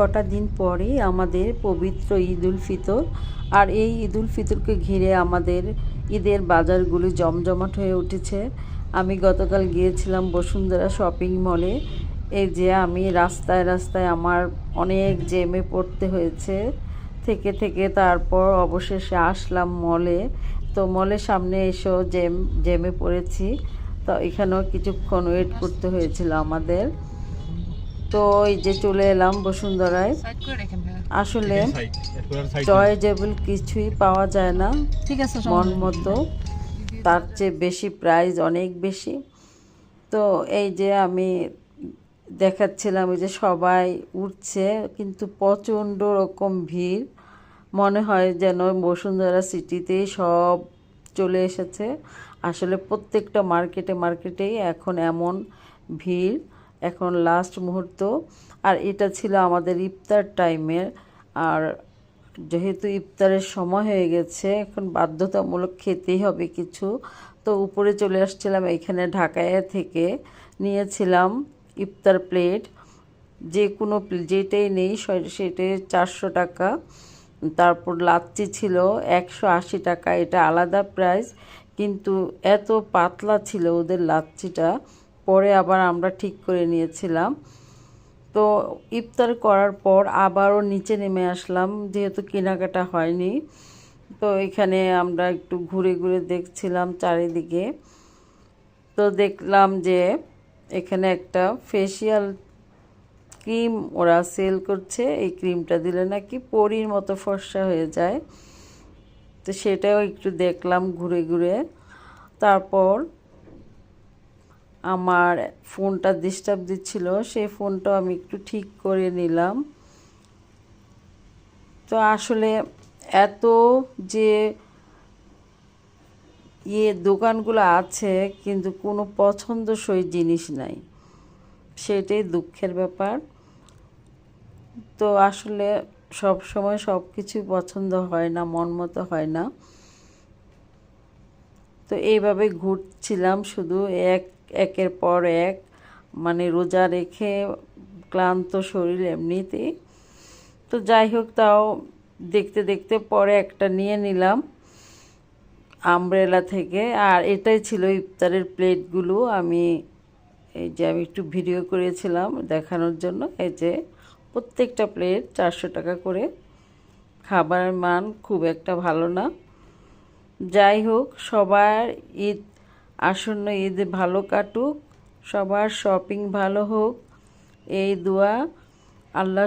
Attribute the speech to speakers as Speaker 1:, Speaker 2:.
Speaker 1: কটা দিন পরেই আমাদের পবিত্র ঈদ উল ফিতর, আর এই ঈদ উল ফিতরকে ঘিরে আমাদের ঈদের বাজারগুলি জমজমাট হয়ে উঠেছে। আমি গতকাল গিয়েছিলাম বসুন্ধরা শপিং মলে। এই যে আমি রাস্তায় রাস্তায় আমার অনেক জেমে পড়তে হয়েছে। থেকে থেকে তারপর অবশেষে আসলাম মলে। তো মলের সামনে এসেও জেম জেমে পড়েছি। তো এখানেও কিছুক্ষণ ওয়েট করতে হয়েছিল আমাদের। তো এই যে চলে এলাম বসুন্ধরায়। আসলে জয়েজেবল কিছুই পাওয়া যায় না
Speaker 2: ঠিক আছে
Speaker 1: মন মতো। তার চেয়ে বেশি প্রাইস অনেক বেশি। তো এই যে আমি দেখাচ্ছিলাম এই যে সবাই উঠছে কিন্তু প্রচণ্ড রকম ভিড়। মনে হয় যেন বসুন্ধরা সিটিতেই সব চলে এসেছে। আসলে প্রত্যেকটা মার্কেটে মার্কেটেই এখন এমন ভিড়। এখন লাস্ট মুহূর্ত। আর এটা ছিল আমাদের ইফতার টাইমের আর যেহেতু ইফতারের সময় হয়ে গেছে, এখন বাধ্যতামূলক খেতেই হবে কিছু। তো উপরে চলে আসছিলাম এখানে ঢাকায় থেকে। নিয়েছিলাম ইফতার প্লেট যে কোনো যেটাই নেই সেটাই চারশো টাকা। তারপর লাচ্ছি ছিল একশো আশি টাকা। এটা আলাদা প্রাইস কিন্তু এত পাতলা ছিল ওদের লাচ্ছিটা। পরে আবার আমরা ঠিক করে নিয়েছিলাম। তো ইফতার করার পর আবারও নিচে নেমে আসলাম, যেহেতু কেনাকাটা হয়নি। তো এখানে আমরা একটু ঘুরে ঘুরে দেখছিলাম চারিদিকে। তো দেখলাম যে এখানে একটা ফেসিয়াল ক্রিম ওরা সেল করছে। এই ক্রিমটা দিলে নাকি পরির মতো ফর্সা হয়ে যায়। তো সেটাও একটু দেখলাম ঘুরে ঘুরে। তারপর আমার ফোনটা ডিস্টার্ব দিচ্ছিল, সেই ফোনটাও আমি একটু ঠিক করে নিলাম। তো আসলে এত যে ইয়ে দোকানগুলো আছে, কিন্তু কোনো পছন্দসই জিনিস নাই। সেটাই দুঃখের ব্যাপার। তো আসলে সব সময় সব কিছুই পছন্দ হয় না মন মতো হয় না। তো এইভাবে ঘুরছিলাম শুধু এক, একের পর এক। মানে রোজা রেখে ক্লান্ত শরীর এমনিতেই। তো যাই হোক, তাও দেখতে দেখতে পরে একটা নিয়ে নিলাম আমব্রেলা থেকে। আর এটাই ছিল ইফতারের প্লেটগুলো। আমি এই যে আমি একটু ভিডিও করেছিলাম দেখানোর জন্য। এই যে প্রত্যেকটা প্লেট চারশো টাকা করে। খাবারের মান খুব একটা ভালো না। যাই হোক, সবার ঈদ, আসন্ন ঈদ ভালো কাটুক, সবার শপিং ভালো হোক, এই দোয়া আল্লাহ